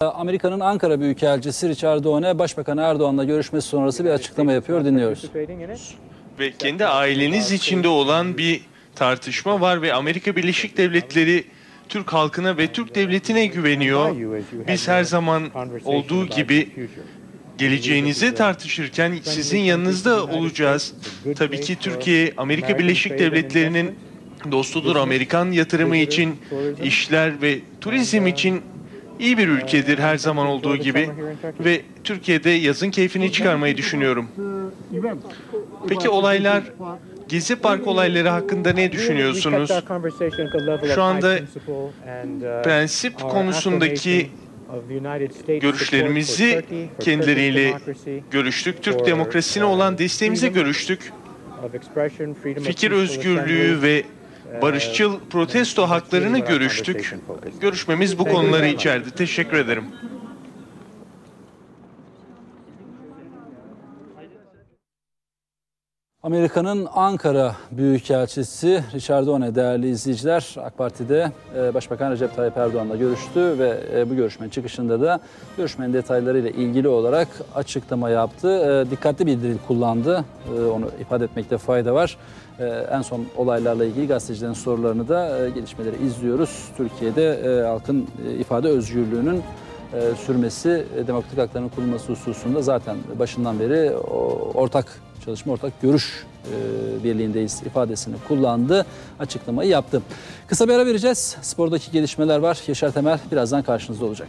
Amerika'nın Ankara Büyükelçisi Richard Doane, Başbakan Erdoğan'la görüşmesi sonrası bir açıklama yapıyor. Dinliyoruz. Ve kendi aileniz içinde olan bir tartışma var ve Amerika Birleşik Devletleri Türk halkına ve Türk devletine güveniyor. Biz her zaman olduğu gibi geleceğinizi tartışırken sizin yanınızda olacağız. Tabii ki Türkiye Amerika Birleşik Devletleri'nin dostudur. Amerikan yatırımı için, işler ve turizm için iyi bir ülkedir her zaman olduğu gibi ve Türkiye'de yazın keyfini çıkarmayı düşünüyorum. Peki olaylar, Gezi Park olayları hakkında ne düşünüyorsunuz? Şu anda prensip konusundaki görüşlerimizi kendileriyle görüştük. Türk demokrasisine olan desteğimizi görüştük. Fikir özgürlüğü ve barışçıl protesto haklarını görüştük. Görüşmemiz bu konuları içerdi. Teşekkür ederim. Amerika'nın Ankara Büyükelçisi Richard Doane değerli izleyiciler AK Parti'de e, Başbakan Recep Tayyip Erdoğan'la görüştü ve e, bu görüşmenin çıkışında da görüşmenin detaylarıyla ilgili olarak açıklama yaptı. E, Dikkatli bir dil kullandı. Onu ifade etmekte fayda var. En son olaylarla ilgili gazetecilerin sorularını da gelişmeleri izliyoruz. Türkiye'de halkın ifade özgürlüğünün sürmesi, demokratik hakların korunması hususunda zaten başından beri ortak çalışma, ortak görüş e, birliğindeyiz ifadesini kullandı, açıklamayı yaptı. Kısa bir ara vereceğiz. Spordaki gelişmeler var. Yaşar Temel birazdan karşınızda olacak.